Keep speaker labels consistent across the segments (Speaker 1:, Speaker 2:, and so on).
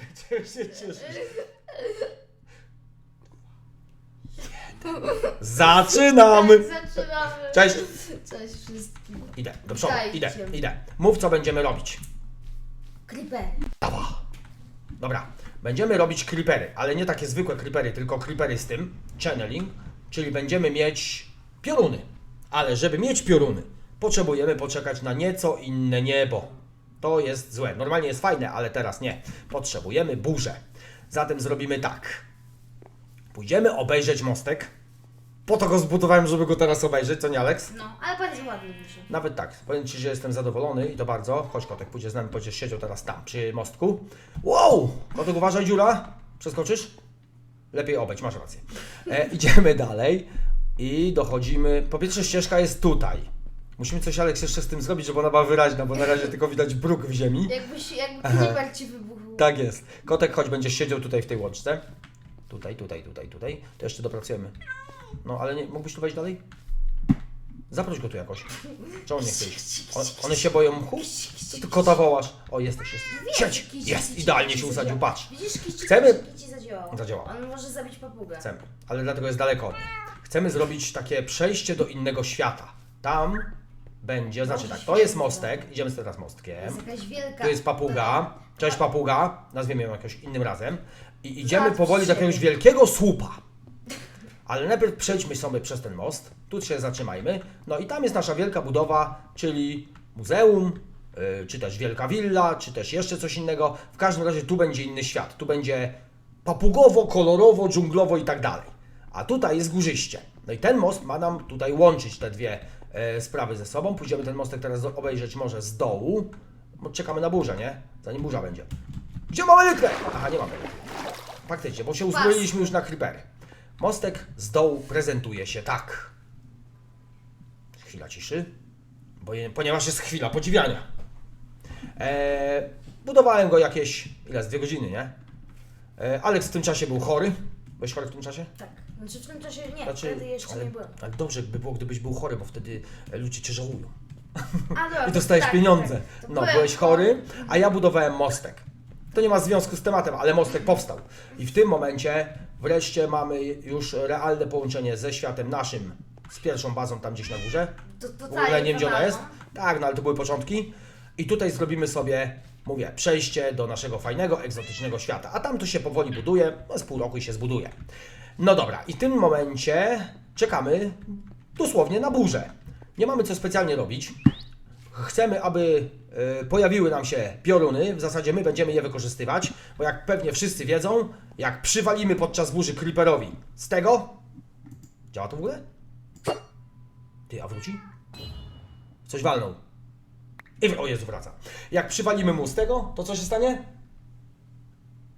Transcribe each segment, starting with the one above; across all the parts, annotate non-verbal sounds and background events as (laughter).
Speaker 1: (laughs) Czego się cieszysz? Zaczynamy!
Speaker 2: Zaczynamy.
Speaker 1: Cześć!
Speaker 2: Cześć wszystkim.
Speaker 1: Idę, do przodu,
Speaker 2: Dajcie.
Speaker 1: idę, idę. Mów, co będziemy robić.
Speaker 2: Creeper.
Speaker 1: Dobra, będziemy robić creepery, ale nie takie zwykłe creepery, tylko creepery z tym, channeling, czyli będziemy mieć pioruny. Ale żeby mieć pioruny, potrzebujemy poczekać na nieco inne niebo. To jest złe. Normalnie jest fajne, ale teraz nie. Potrzebujemy burzę. Zatem zrobimy tak. Pójdziemy obejrzeć mostek. Po to go zbudowałem, żeby go teraz obejrzeć, co nie Alex?
Speaker 2: No, ale bardzo ładny duży.
Speaker 1: Nawet tak, powiem Ci, że jestem zadowolony i to bardzo. Chodź kotek, pójdzie z nami, będziesz siedział teraz tam, przy mostku. Wow! Kotek uważaj, dziura! Przeskoczysz? Lepiej obejdź, masz rację. E, (laughs) idziemy dalej i dochodzimy... Po pierwsze ścieżka jest tutaj. Musimy coś, Aleks, jeszcze z tym zrobić, żeby ona była wyraźna, bo na razie tylko widać bruk w ziemi.
Speaker 2: Jakbyś, jakby creeper ci wybuchł.
Speaker 1: Tak jest. Kotek, chodź, będziesz siedział tutaj w tej łączce. Tutaj, tutaj, tutaj, tutaj. To jeszcze dopracujemy. No, ale nie, mógłbyś tu wejść dalej? Zaproś go tu jakoś. On nie chce iść? On, one się boją mchu? Co ty kota wołasz? O, jesteś, jest. Siedź! Jest! Idealnie się usadził, patrz.
Speaker 2: Widzisz, kici,
Speaker 1: Chcemy-
Speaker 2: kici, kici. On może zabić papugę.
Speaker 1: Chcemy, ale dlatego jest daleko od niej. Chcemy zrobić takie przejście do innego świata. Tam będzie, znaczy tak, to jest mostek, idziemy teraz mostkiem.
Speaker 2: Jest jakaś wielka.
Speaker 1: Tu jest papuga. Cześć papuga. Nazwiemy ją jakoś innym razem. I idziemy powoli do
Speaker 2: się.
Speaker 1: jakiegoś wielkiego słupa. Ale najpierw przejdźmy sobie przez ten most. Tu się zatrzymajmy. No i tam jest nasza wielka budowa, czyli muzeum, yy, czy też wielka willa, czy też jeszcze coś innego. W każdym razie tu będzie inny świat. Tu będzie papugowo, kolorowo, dżunglowo i tak dalej. A tutaj jest górzyście. No i ten most ma nam tutaj łączyć te dwie sprawy ze sobą. Pójdziemy ten mostek teraz obejrzeć może z dołu. Bo czekamy na burzę, nie? Zanim burza będzie. Gdzie mamy litrę? Aha, nie mamy litry. Faktycznie, bo się uzbroiliśmy już na creepery. Mostek z dołu prezentuje się tak. Chwila ciszy, bo je, ponieważ jest chwila podziwiania. Eee, budowałem go jakieś, ile, z dwie godziny, nie? Eee, Aleks w tym czasie był chory. Byłeś chory w tym czasie?
Speaker 2: Tak. Znaczy w tym czasie nie,
Speaker 1: Znaczy,
Speaker 2: wtedy jeszcze
Speaker 1: ale,
Speaker 2: nie byłem.
Speaker 1: ale dobrze by było, gdybyś był chory, bo wtedy e, ludzie cię żałują.
Speaker 2: A, dobra, (laughs)
Speaker 1: I dostajesz
Speaker 2: tak,
Speaker 1: pieniądze.
Speaker 2: tak. To
Speaker 1: No,
Speaker 2: byłem
Speaker 1: byłeś chory, a ja budowałem mostek. To nie ma związku z tematem, ale mostek powstał. I w tym momencie wreszcie mamy już realne połączenie ze światem naszym, z pierwszą bazą tam gdzieś na górze.
Speaker 2: To, to
Speaker 1: W ogóle nie wiem, gdzie ona jest. Tak, no ale to były początki. I tutaj zrobimy sobie, mówię, przejście do naszego fajnego, egzotycznego świata. A tam to się powoli buduje, no z pół roku i się zbuduje. No dobra, i w tym momencie czekamy dosłownie na burzę. Nie mamy co specjalnie robić. Chcemy, aby e, pojawiły nam się pioruny. W zasadzie my będziemy je wykorzystywać, bo jak pewnie wszyscy wiedzą, jak przywalimy podczas burzy creeperowi z tego. Działa to w ogóle? Ty, a wróci? Coś walnął. I. O Jezu, wraca. Jak przywalimy mu z tego, to co się stanie?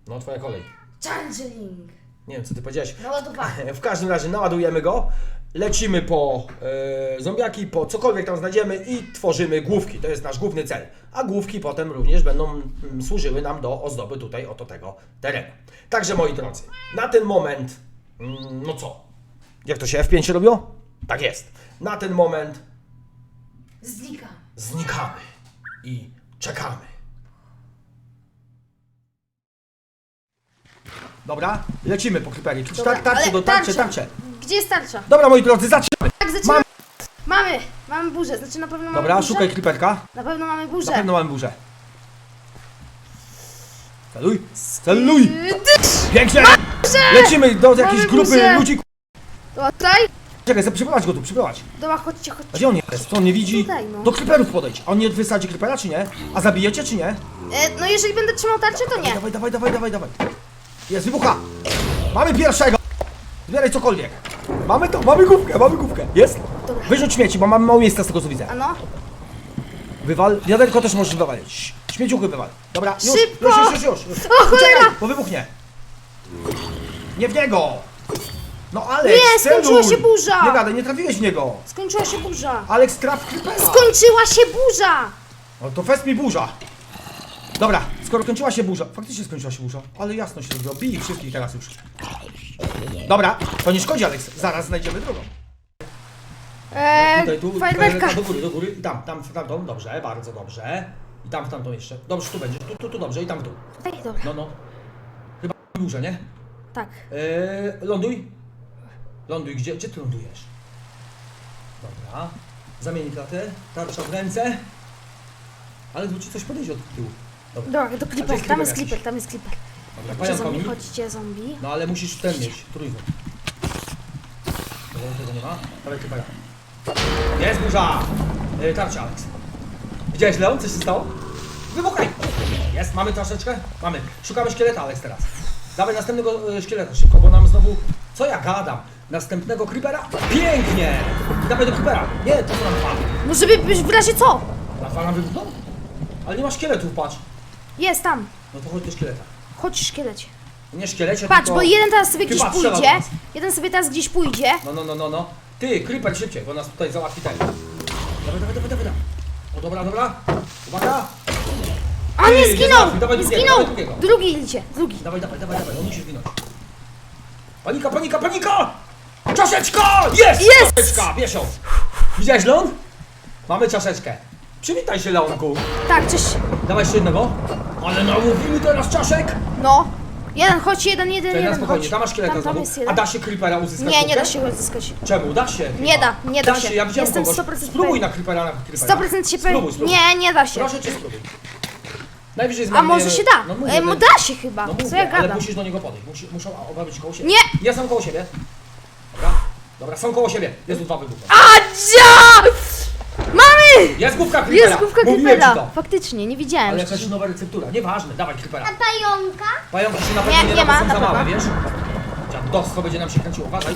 Speaker 1: No, twoja kolej.
Speaker 2: Changeling.
Speaker 1: Nie wiem, co ty powiedziałeś.
Speaker 2: Naładowanie. (laughs)
Speaker 1: W każdym razie naładujemy go, lecimy po e, zombiaki, po cokolwiek tam znajdziemy i tworzymy główki. To jest nasz główny cel. A główki potem również będą mm, służyły nam do ozdoby tutaj oto tego terenu. Także moi drodzy, na ten moment, mm, no co? Jak to się F5 robiło? Tak jest. Na ten moment
Speaker 2: Znika.
Speaker 1: znikamy i czekamy. Dobra, lecimy po.
Speaker 2: Dobra,
Speaker 1: Tak, tarcze
Speaker 2: ale
Speaker 1: do tarcze, tarcze.
Speaker 2: Gdzie jest tarcza?
Speaker 1: Dobra, moi drodzy, zaczynamy.
Speaker 2: Tak, zaczynamy.
Speaker 1: Mam-
Speaker 2: Mamy. Mamy burzę. Znaczy na pewno mamy
Speaker 1: Dobra,
Speaker 2: burzę.
Speaker 1: szukaj creeperka.
Speaker 2: Na pewno mamy burzę.
Speaker 1: Na pewno mamy burzę. Celuj, celuj! Pięknie! Lecimy do jakiejś grupy
Speaker 2: burzę.
Speaker 1: ludzi.
Speaker 2: Tutaj.
Speaker 1: Czekaj, przyprowadź go tu, przyprowadź.
Speaker 2: Dobra, chodźcie, chodźcie.
Speaker 1: Gdzie on jest? On nie widzi?
Speaker 2: Tutaj, no.
Speaker 1: Do creeperów podejdź. On nie wysadzi creepera, czy nie? A zabijecie, czy nie?
Speaker 2: E, no jeżeli będę trzymał tarczę, to nie.
Speaker 1: Dawaj, dawaj, dawaj, dawaj, dawaj. Jest, wybucha! Mamy pierwszego! Zbieraj cokolwiek. Mamy to, mamy główkę, mamy główkę. Jest?
Speaker 2: Dobra.
Speaker 1: Wyrzuć śmieci, bo mamy mało miejsca z tego co widzę.
Speaker 2: A no.
Speaker 1: Wywal. Wiaderko też możesz wywalić. Śmieciuchy wywal. Dobra, już,
Speaker 2: Szybko!
Speaker 1: już, już, już, już. już.
Speaker 2: O, cholera!
Speaker 1: Bo wybuchnie. Nie w niego! No Alex,
Speaker 2: Nie, skończyła
Speaker 1: celuj!
Speaker 2: się burza!
Speaker 1: Nie gadaj, nie trafiłeś w niego.
Speaker 2: Skończyła się burza.
Speaker 1: Alex, traf creepera.
Speaker 2: Skończyła się burza!
Speaker 1: No to fest mi burza. Dobra, skoro kończyła się burza, faktycznie skończyła się burza, ale jasno się zrobiło, bij ich wszystkich teraz już. Dobra, to nie szkodzi Alex, zaraz znajdziemy drugą.
Speaker 2: Eee,
Speaker 1: Tutaj, tu,
Speaker 2: fajerwerka.
Speaker 1: do góry, do góry i tam, tam, w tamtą, dobrze, bardzo dobrze. I tam w tamtą jeszcze. Dobrze, tu będzie, tu, tu, tu dobrze i tam w dół.
Speaker 2: Ej, dobra.
Speaker 1: No, no. Burza, nie?
Speaker 2: Tak.
Speaker 1: Eee, ląduj. Ląduj, gdzie, gdzie ty lądujesz? Dobra. Zamień klatę, tarcza w ręce. Ale tu ci coś podejść od tyłu. Dobra.
Speaker 2: To
Speaker 1: A to
Speaker 2: Clipper,
Speaker 1: jest
Speaker 2: tam jest
Speaker 1: Clipper,
Speaker 2: tam jest Clipper.
Speaker 1: Dobra,
Speaker 2: Chodźcie
Speaker 1: pająka mi.
Speaker 2: zombie, chodźcie zombie.
Speaker 1: No ale musisz ten mieć, trójząb. Dobra, tego nie ma. Dawaj ty. Jest burza! Yy, tarcza, Alex. Widziałeś, Leon, co się stało? Wybuchaj! Jest, mamy troszeczkę? Mamy. Szukamy szkieleta, Alex, teraz. Dawaj następnego e, szkieleta szybko, bo nam znowu... Co ja gadam? Następnego creepera? Pięknie! Dawaj do creepera. Nie, to co nam dwa.
Speaker 2: No żeby w razie co?
Speaker 1: Na nam wybuchnął? Ale nie ma szkieletów, patrz.
Speaker 2: Jest tam.
Speaker 1: No to chodź do szkieleta.
Speaker 2: Chodź szkielecie.
Speaker 1: Nie szkielecie,
Speaker 2: Patrz,
Speaker 1: tylko...
Speaker 2: bo jeden teraz sobie gdzieś
Speaker 1: Chyba strzela do
Speaker 2: pójdzie.
Speaker 1: nas.
Speaker 2: Jeden sobie teraz gdzieś pójdzie.
Speaker 1: No, no, no, no, no. Ty, creeper szybciej, bo nas tutaj załatwi ten. Dawaj, dawaj, dawaj, dawaj. dawaj. O, dobra, dobra. Uwaga.
Speaker 2: A nie zginął!
Speaker 1: trafił, dawaj
Speaker 2: Nie
Speaker 1: drugiego,
Speaker 2: zginął!
Speaker 1: dawaj drugiego.
Speaker 2: Drugi idzie, drugi.
Speaker 1: Dawaj, dawaj, dawaj, dawaj, on musi zginąć. Panika, panika, panika! Czaszeczka! Jest!
Speaker 2: Jest!
Speaker 1: Czaszeczka, ją. Widziałeś, Leon? Mamy czaszeczkę. Przywitaj się, Leonku.
Speaker 2: Tak, cześć.
Speaker 1: Dawaj jeszcze jednego. Ale nałowimy teraz czaszek.
Speaker 2: No. Jeden, chodź, jeden, jeden,
Speaker 1: Teraz
Speaker 2: jeden,
Speaker 1: spokojnie,
Speaker 2: chodź.
Speaker 1: tam masz szkieleta
Speaker 2: Tam, tam
Speaker 1: znowu.
Speaker 2: jest
Speaker 1: A
Speaker 2: jeden.
Speaker 1: da się creepera uzyskać?
Speaker 2: Nie, nie da się go odzyskać.
Speaker 1: Czemu? Da się.
Speaker 2: Nie
Speaker 1: chyba.
Speaker 2: da, nie da
Speaker 1: da
Speaker 2: się.
Speaker 1: Ja widziałem
Speaker 2: Jestem
Speaker 1: kogoś.
Speaker 2: 100%
Speaker 1: Spróbuj
Speaker 2: pewien.
Speaker 1: na creepera na creepera.
Speaker 2: 100% się
Speaker 1: Spróbuj,
Speaker 2: pewien.
Speaker 1: spróbuj.
Speaker 2: Nie, nie da się.
Speaker 1: Proszę cię spróbuj. Najwyżej
Speaker 2: A
Speaker 1: zmarnujemy-
Speaker 2: może się da?
Speaker 1: No, mówię,
Speaker 2: Ej, mu
Speaker 1: że-
Speaker 2: da się chyba.
Speaker 1: No
Speaker 2: Co
Speaker 1: mówię,
Speaker 2: ja
Speaker 1: ale
Speaker 2: gadam?
Speaker 1: musisz do niego podejść. Musi, muszą oba być koło siebie.
Speaker 2: Nie!
Speaker 1: Ja są koło siebie. Dobra. Dobra, są koło siebie. Jest tu dwa wybuchy.
Speaker 2: Adzia!
Speaker 1: Jest główka creepera.
Speaker 2: Jest główka
Speaker 1: Mówiłem ci
Speaker 2: creepera.
Speaker 1: to.
Speaker 2: Faktycznie, nie widziałem.
Speaker 1: Ale jakaś nowa receptura. Nieważne, dawaj creepera.
Speaker 3: Pająka?
Speaker 1: Pająki się na pewno
Speaker 2: Nie,
Speaker 1: nie,
Speaker 2: ma,
Speaker 1: są
Speaker 2: na
Speaker 1: za małe,
Speaker 2: pewno.
Speaker 1: wiesz? Dziadostwo będzie nam się kręciło. Uważaj.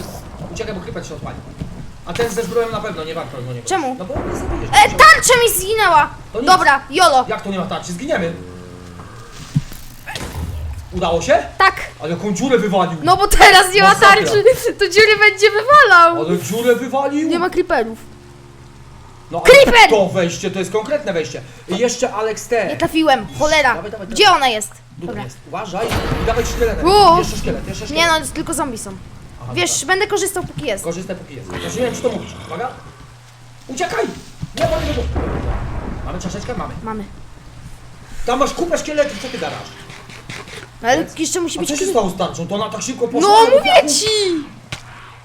Speaker 1: Uciekaj, bo creeper się odpali. A ten ze zbroją na pewno nie warto go nie
Speaker 2: Czemu?
Speaker 1: No bo nie zabijesz.
Speaker 2: E, tarcza mi zginęła!
Speaker 1: To nic.
Speaker 2: Dobra, jolo.
Speaker 1: Jak to nie ma tarczy? Zginiemy. Udało się?
Speaker 2: Tak.
Speaker 1: Ale jaką dziurę wywalił.
Speaker 2: No bo teraz nie ma
Speaker 1: Masakra.
Speaker 2: tarczy, to dziury będzie wywalał.
Speaker 1: Ale dziurę wywalił.
Speaker 2: Nie ma creeperów.
Speaker 1: No ale
Speaker 2: Creeper!
Speaker 1: to wejście, to jest konkretne wejście. I jeszcze Alex T.
Speaker 2: Nie trafiłem, cholera.
Speaker 1: Dawaj, dawaj,
Speaker 2: Gdzie ona jest?
Speaker 1: Tutaj
Speaker 2: Dobra.
Speaker 1: jest. Uważaj. I dawaj szkieletem.
Speaker 2: U.
Speaker 1: Jeszcze szkielet, jeszcze szkielet.
Speaker 2: Nie no, tylko zombie są.
Speaker 1: Aha,
Speaker 2: Wiesz, będę korzystał póki jest.
Speaker 1: Korzystaj póki jest. Ja nie wiem, czy to mówisz. Uwaga. Uciekaj! Nie, nie wybuch. Mamy czaszeczkę? Mamy.
Speaker 2: Mamy.
Speaker 1: Tam masz kupę szkieletów, co ty gadasz?
Speaker 2: Ale jeszcze musi
Speaker 1: A
Speaker 2: być
Speaker 1: co się stało z tarczą? To ona tak szybko poszła.
Speaker 2: No mówię ci!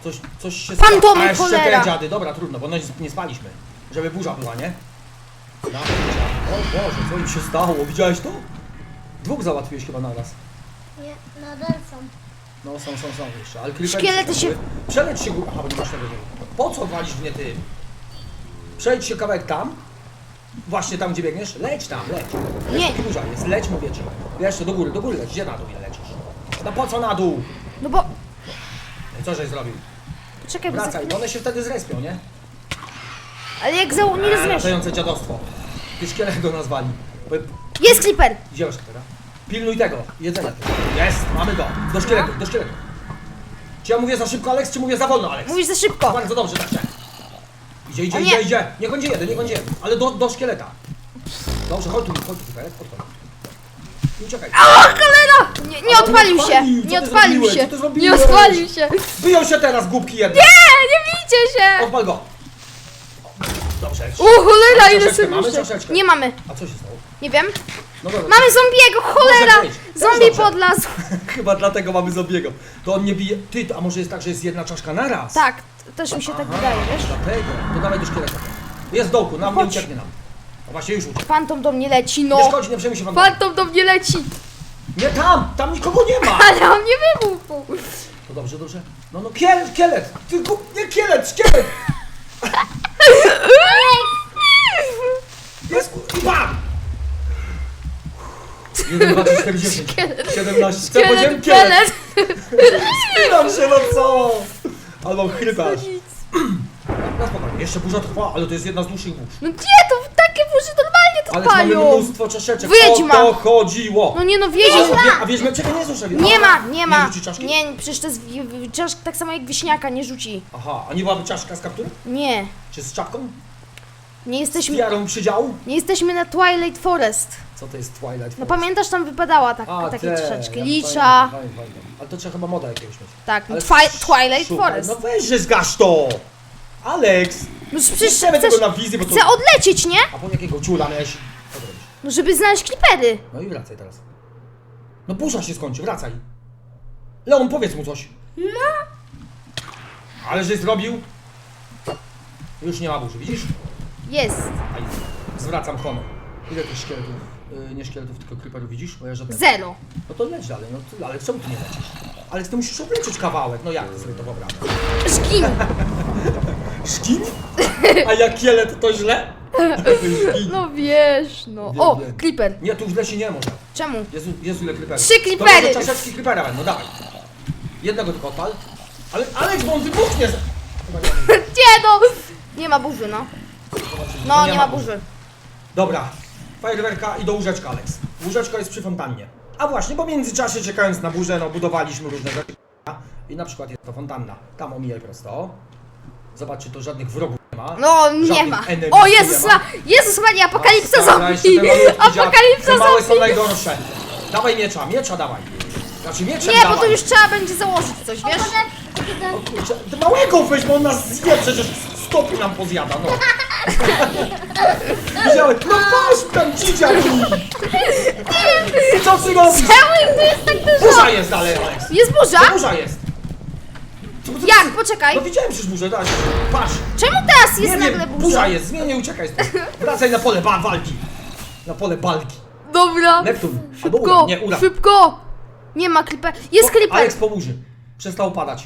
Speaker 1: Coś, coś się
Speaker 2: Fantomy,
Speaker 1: stało. A jeszcze
Speaker 2: cholera.
Speaker 1: te dziady. Dobra, trudno, bo no nie spaliśmy. Żeby burza była, nie? Dobra. O Boże, co im się stało? Widziałeś to? Dwóch załatwiłeś chyba naraz.
Speaker 3: Nie, nadal są.
Speaker 1: No są, są, są jeszcze, ale creepery
Speaker 2: Szkielety się-.
Speaker 1: Przeleć się... gó- Aha, bo nie masz tego. Po co walisz mnie ty? Przejdź się kawałek tam. Właśnie tam, gdzie biegniesz. Leć tam, leć.
Speaker 2: Nie.
Speaker 1: Burza jest, leć mówię ci. Jeszcze do góry, do góry leć. Gdzie na dół nie lecisz? No po co na dół?
Speaker 2: No bo...
Speaker 1: Co żeś zrobił?
Speaker 2: Czekaj, bo za
Speaker 1: Wracaj, bo one się wtedy zrespią, nie?
Speaker 2: Ale jak za... nie
Speaker 1: Eee,
Speaker 2: rozumiesz.
Speaker 1: Latające dziadostwo. Ty szkielet go nazwali. Bo-
Speaker 2: Jest creeper!
Speaker 1: Gdzie masz teraz? Pilnuj tego, jedzenia. Jest, mamy go. Do szkieletu, do szkieletu. Czy ja mówię za szybko, Alex, czy mówię za wolno, Alex?
Speaker 2: Mówisz za szybko.
Speaker 1: Bardzo dobrze, tak, tak. Idzie, idzie,
Speaker 2: nie.
Speaker 1: idzie, idzie. Niech będzie jeden, niech będzie jeden. Ale do, do szkieleta. Dobrze, chodź tu, chodź tu, tutaj, chodź tu. I uciekaj.
Speaker 2: O, cholera! Nie, nie odpalił
Speaker 1: nie
Speaker 2: się!
Speaker 1: odpalił, co
Speaker 2: Nie
Speaker 1: ty
Speaker 2: odpalił
Speaker 1: zrobiłeś?
Speaker 2: się!
Speaker 1: Co ty zrobiłeś?
Speaker 2: Nie odpalił się!
Speaker 1: Wyjął się teraz, głupki jedne.
Speaker 2: Nie, nie bijcie się!
Speaker 1: Odpal go. Dobrze.
Speaker 2: O, cholera, ile
Speaker 1: troszeczkę, mamy troszeczkę.
Speaker 2: Nie mamy.
Speaker 1: A co się stało?
Speaker 2: Nie wiem.
Speaker 1: No dobra.
Speaker 2: Mamy zombiego, cholera!
Speaker 1: Też
Speaker 2: Zombie
Speaker 1: dobrze.
Speaker 2: podlazł. (laughs)
Speaker 1: Chyba dlatego mamy zombiego. To on nie bije. Ty, a może jest tak, że jest jedna czaszka na raz?
Speaker 2: Tak, też mi się tak
Speaker 1: Aha,
Speaker 2: wydaje, wiesz?
Speaker 1: Dlatego. To dawaj do szkieleta. Jest w dołku, nam nie
Speaker 2: Chodź.
Speaker 1: ucieknie nam. O właśnie już uciekł.
Speaker 2: Fantom do mnie leci,
Speaker 1: Nie
Speaker 2: no!
Speaker 1: szkodzi, nie przejmuj się wam.
Speaker 2: Fantom do mnie leci!
Speaker 1: Nie tam! Tam nikogo nie ma! (laughs)
Speaker 2: Ale on nie wybuchł!
Speaker 1: To dobrze, dobrze. No no kielet, kielet! Ty gu- nie kielet, szkielet! Jest ku- i bam! 1, 2, 3, 4, 10, 17. Co powiedziałem? Kielet! Spinam się, no co? Albo chrypasz. No spokojnie, jeszcze burza trwa, ale to jest jedna z dłuższych burz.
Speaker 2: No gdzie to? Takie burzy normalnie to
Speaker 1: Ale mamy
Speaker 2: trwają!
Speaker 1: mnóstwo czaszeczek.
Speaker 2: Wiedźma.
Speaker 1: O to chodziło!
Speaker 2: No nie no,
Speaker 1: A,
Speaker 2: wiedźma!
Speaker 1: a, wie- a wiedźmy, czekaj, nie słyszę.
Speaker 2: Nie ma, nie ma!
Speaker 1: rzuci czaszki?
Speaker 2: Nie, przecież to jest wi- wi- czaszk tak samo jak wieśniaka, nie rzuci.
Speaker 1: Aha, a nie byłaby czaszka z kapturem?
Speaker 2: Nie.
Speaker 1: Czy z czapką?
Speaker 2: Nie jesteśmy,
Speaker 1: przydziału?
Speaker 2: nie jesteśmy na Twilight Forest.
Speaker 1: Co to jest Twilight
Speaker 2: No
Speaker 1: Forest?
Speaker 2: pamiętasz, tam wypadała tak, takie
Speaker 1: te,
Speaker 2: troszeczkę.
Speaker 1: ja
Speaker 2: Licza.
Speaker 1: pamiętam, pamiętam, pamiętam. Ale to trzeba chyba moda jakiegoś mieć.
Speaker 2: Tak, no
Speaker 1: Ale
Speaker 2: Twi Twilight
Speaker 1: szukaj,
Speaker 2: Forest.
Speaker 1: No weź, że zgasz to! Alex!
Speaker 2: No przecież
Speaker 1: chcemy
Speaker 2: chcesz,
Speaker 1: tego na wizję, bo to...
Speaker 2: chcę odlecieć, nie?
Speaker 1: A po jakiego ciula miałeś? Co zrobisz?
Speaker 2: No żeby znaleźć klipery.
Speaker 1: No i wracaj teraz. No burza się skończy, wracaj. Leon, powiedz mu coś. No. Ale żeś zrobił? Już nie ma burzy, widzisz?
Speaker 2: Jest.
Speaker 1: Aj, zwracam honor. Ile tych szkieletów, yy, nie szkieletów, tylko creeperów widzisz? Bo ja żadnego.
Speaker 2: Zero.
Speaker 1: No to leć dalej, no ty, ale czemu ty nie lecisz? Ale ty musisz obleczyć kawałek, no jak ty sobie to wyobrażasz?
Speaker 2: Szkin. (laughs)
Speaker 1: Szkin? A jak kielet to źle? Szkin. (laughs)
Speaker 2: No wiesz, no.
Speaker 1: Wiem,
Speaker 2: O,
Speaker 1: wiem. Nie, tu źle się nie może.
Speaker 2: Czemu?
Speaker 1: Jezu, Jezu ile creeperów.
Speaker 2: Trzy creepery.
Speaker 1: To może czaszeczki creepera będą, dawaj. Jednego tylko odpal. Ale, Aleks, bo on wybuchnie! z-. (laughs) Nie
Speaker 2: no! Nie ma burzy, no. No, nie ma burzy.
Speaker 1: Dobra, fajerwerka i do łóżeczka, Aleks. Łóżeczko jest przy fontannie. A właśnie, bo w międzyczasie czekając na burzę, no budowaliśmy różne rzeczy. I na przykład jest to fontanna. Tam omijaj prosto. Zobacz, czy to żadnych wrogów nie ma.
Speaker 2: No, nie
Speaker 1: Żadnych
Speaker 2: ma. O
Speaker 1: nie
Speaker 2: Jezus,
Speaker 1: ma.
Speaker 2: Jezus Maria, apokalipsa
Speaker 1: jeszcze
Speaker 2: zombie! Apokalipsa
Speaker 1: Te małe są
Speaker 2: zombie!
Speaker 1: najgorsze. Dawaj miecza, miecza dawaj. Znaczy mieczem
Speaker 2: Nie, bo
Speaker 1: dawaj.
Speaker 2: to już trzeba będzie założyć coś, wiesz?
Speaker 1: O kurczę, ty małego weź, bo on nas zje, przecież stopy nam pozjada, no. Widziałem, no patrz, tam dzidzia mi. Co ty robisz?
Speaker 2: Czemu to jest tak dużo?
Speaker 1: Burza jest dalej, Alex.
Speaker 2: Jest burza?
Speaker 1: Burza jest. Co ty-
Speaker 2: Jak? Poczekaj.
Speaker 1: No widziałem przecież burzę, dać. Patrz.
Speaker 2: Czemu teraz jest
Speaker 1: Nie
Speaker 2: nagle
Speaker 1: wiem,
Speaker 2: burza?
Speaker 1: burza jest, zmienię, uciekaj stąd. Wracaj na pole ba walki. Na pole balki.
Speaker 2: Dobra.
Speaker 1: Neptun. Albo
Speaker 2: Szybko,
Speaker 1: Uran, nie, Uran.
Speaker 2: szybko. Nie ma creeper. Jest creeper.
Speaker 1: Alex po burzy. Przestał padać.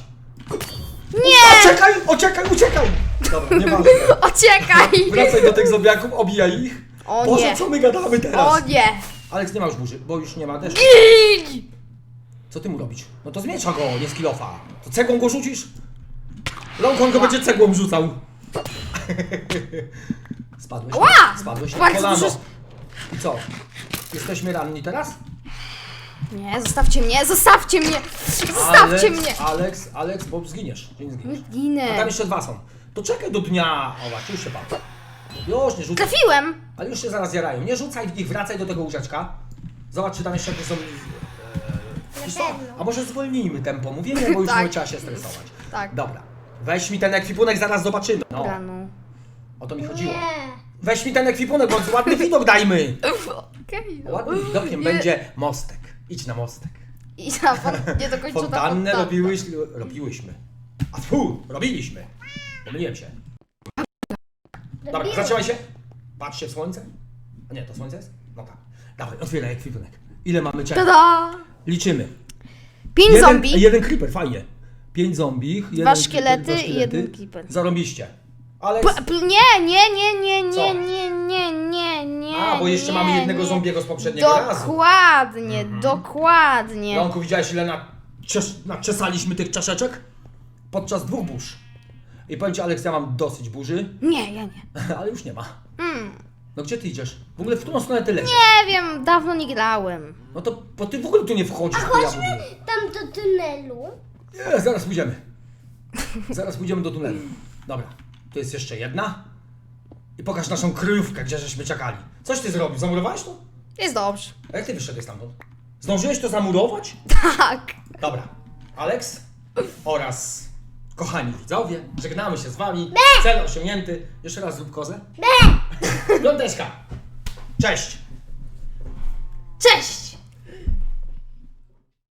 Speaker 2: Nie!
Speaker 1: Uciekaj, uciekaj, uciekaj. Dobra, nieważne.
Speaker 2: Uciekaj.
Speaker 1: Wracaj do tych zombiaków, obijaj ich.
Speaker 2: O
Speaker 1: Boże,
Speaker 2: nie.
Speaker 1: co my gadamy teraz?
Speaker 2: O nie.
Speaker 1: Aleks, nie ma już burzy, bo już nie ma deszczu.
Speaker 2: Idź.
Speaker 1: Co ty mu robić? No to zmiecza go, nie z kilofa. To cegłą go rzucisz? Longkong go będzie cegłą rzucał. (laughs) Spadłeś?
Speaker 2: Ła!
Speaker 1: Spadłeś na
Speaker 2: Bardzo
Speaker 1: kolano.
Speaker 2: dużo-
Speaker 1: I co? Jesteśmy ranni teraz?
Speaker 2: Nie, zostawcie mnie, zostawcie mnie. Zostawcie
Speaker 1: Aleks,
Speaker 2: mnie.
Speaker 1: Aleks, Aleks, bo zginiesz. Czy nie zginiesz? A tam
Speaker 2: Ginę.
Speaker 1: jeszcze dwa są. To czekaj do dnia. O właśnie, już się padł. Już, nie rzucaj.
Speaker 2: Trafiłem.
Speaker 1: Ale już się zaraz jarają. Nie rzucaj w nich, wracaj do tego łóżeczka. Zobacz, czy tam jeszcze jakieś są... Wiesz co?
Speaker 3: pewno.
Speaker 1: A może zwolnijmy tempo mówienia, bo już (laughs)
Speaker 2: Tak.
Speaker 1: nie trzeba się stresować.
Speaker 2: Tak.
Speaker 1: Dobra. Weź mi ten ekwipunek, zaraz zobaczymy. No,
Speaker 2: Dobra, no.
Speaker 1: o to mi chodziło.
Speaker 3: Nie.
Speaker 1: Weź mi ten ekwipunek, bo ładny widok dajmy.
Speaker 2: Okej. no.
Speaker 1: Ładnym widokiem
Speaker 2: Nie-
Speaker 1: będzie mostek. Idź na mostek.
Speaker 2: I (laughs) fon- nie dokończona
Speaker 1: Fontannę
Speaker 2: fontanna.
Speaker 1: robiłyś, robiłyśmy. A fu, robiliśmy. Pomyliłem się. Dobra, zatrzymaj się. Patrzcie w słońce. A nie, to słońce jest? No tak. Dawaj, otwieraj ekwipunek. Ile mamy czasu?
Speaker 2: Tada!
Speaker 1: Liczymy.
Speaker 2: Pięć
Speaker 1: jeden,
Speaker 2: zombie.
Speaker 1: Jeden creeper, fajnie. Pięć zombich, jeden
Speaker 2: szkielety
Speaker 1: creeper, dwa
Speaker 2: i
Speaker 1: szkielety.
Speaker 2: jeden creeper.
Speaker 1: Zarobiście. Ale...
Speaker 2: P- p- nie, nie, nie, nie,
Speaker 1: Co?
Speaker 2: nie, nie, nie, nie, nie.
Speaker 1: A, bo jeszcze
Speaker 2: nie,
Speaker 1: mamy jednego
Speaker 2: nie.
Speaker 1: zombiego z poprzedniego razu. Mhm.
Speaker 2: Dokładnie, dokładnie.
Speaker 1: Ronku, widziałeś ile naczes- naczesaliśmy tych czaszeczek? Podczas dwóch burz. I powiem ci, Aleks, ja mam dosyć burzy,
Speaker 2: Nie, ja nie. (laughs)
Speaker 1: ale już nie ma.
Speaker 2: Mm.
Speaker 1: No gdzie ty idziesz? W ogóle w którą stronę ty lecisz?
Speaker 2: Nie wiem, dawno nie grałem.
Speaker 1: No to, bo ty w ogóle tu nie wchodzisz. ja
Speaker 3: Chodźmy tam do tunelu.
Speaker 1: Nie, zaraz pójdziemy. Zaraz pójdziemy do tunelu. Dobra, tu jest jeszcze jedna. I pokaż naszą kryjówkę, gdzie żeśmy czekali. Coś ty zrobił? Zamurowałeś to?
Speaker 2: Jest dobrze.
Speaker 1: A jak ty wyszedłeś stamtąd? Zdążyłeś to zamurować?
Speaker 2: Tak.
Speaker 1: Dobra, Aleks oraz kochani widzowie, żegnamy się z wami. Cel osiągnięty. Jeszcze raz zrób kozę. Piąteczka. Cześć.
Speaker 2: Cześć!